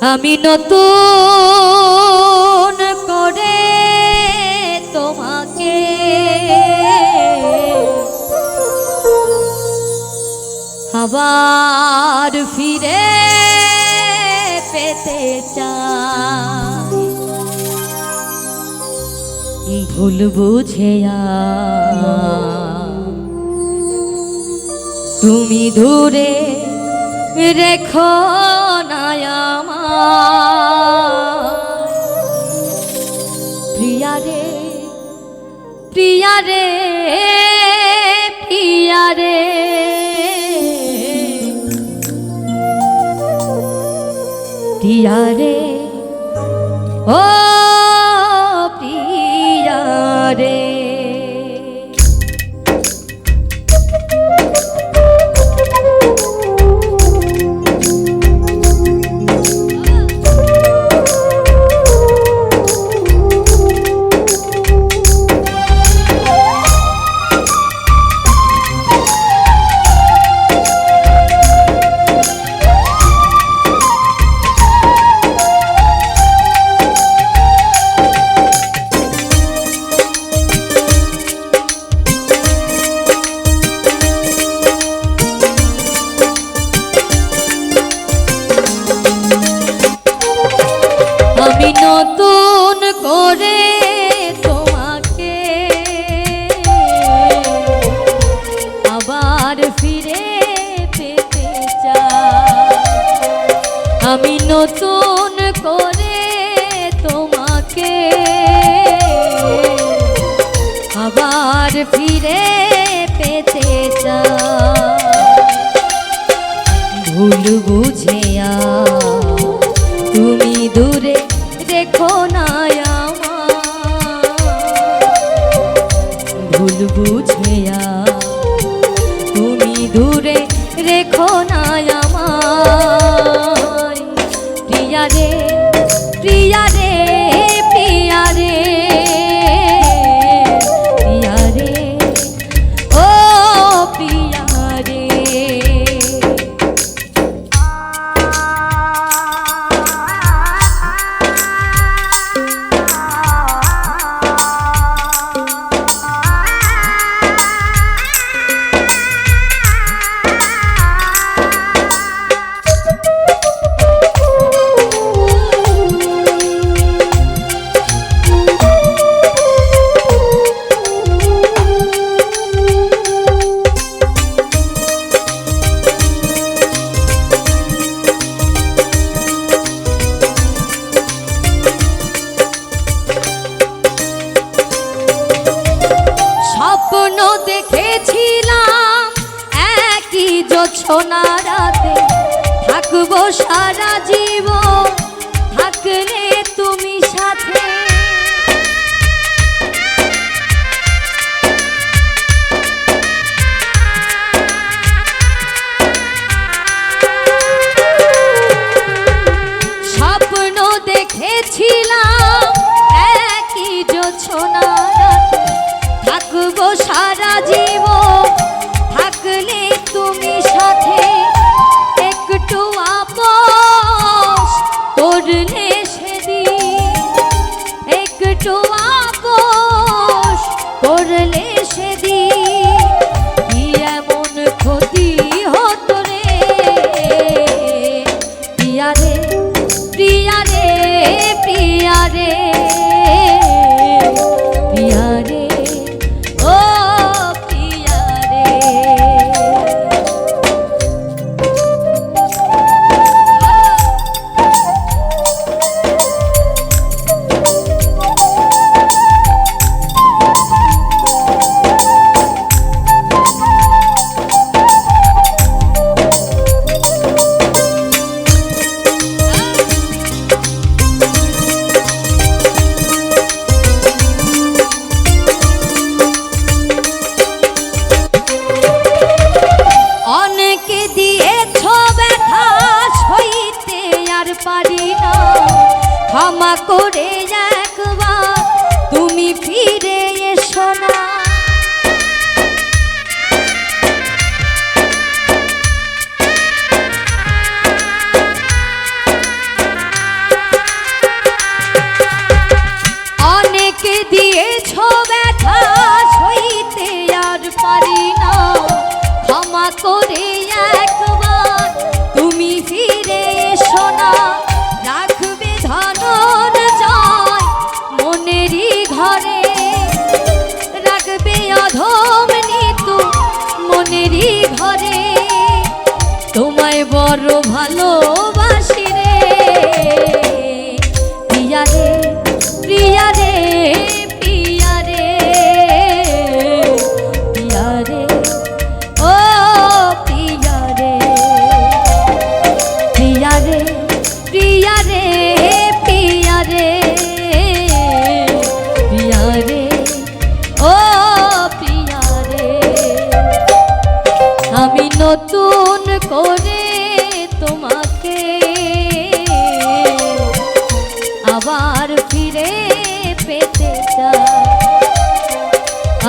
আমি নতুন করে তোমাকে আবার ফিরে পেতে চাই। ভুল বুঝে তুমি দূরে রেখো। প্রিয়া রে প্রিয়া রে প্রিয়া রে। প্রিয়া রে ও নতুন করে তোমাকে। আবার ফিরে পেতে চাই। আমি নতুন করে তোমাকে। আবার ফিরে পেতে চাই। ভুল বুঝে রেখো জোছনা রাতে থাকব সারা জীবন, থাকলে তুমি সাথে। স্বপ্ন দেখেছিলাম একই জোছনা থাকব সারা জীবন করলে সেদিন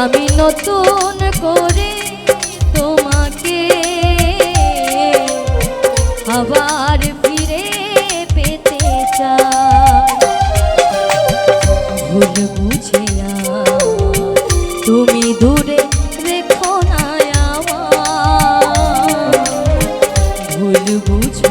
আমি নতুন করে তোমাকে আবার ফিরে পেতে চাই। ভুল বুঝে তুমি দূরে রেখো না আমার ভুল বুঝে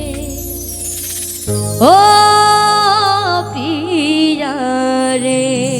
ও প্রিয়া রে।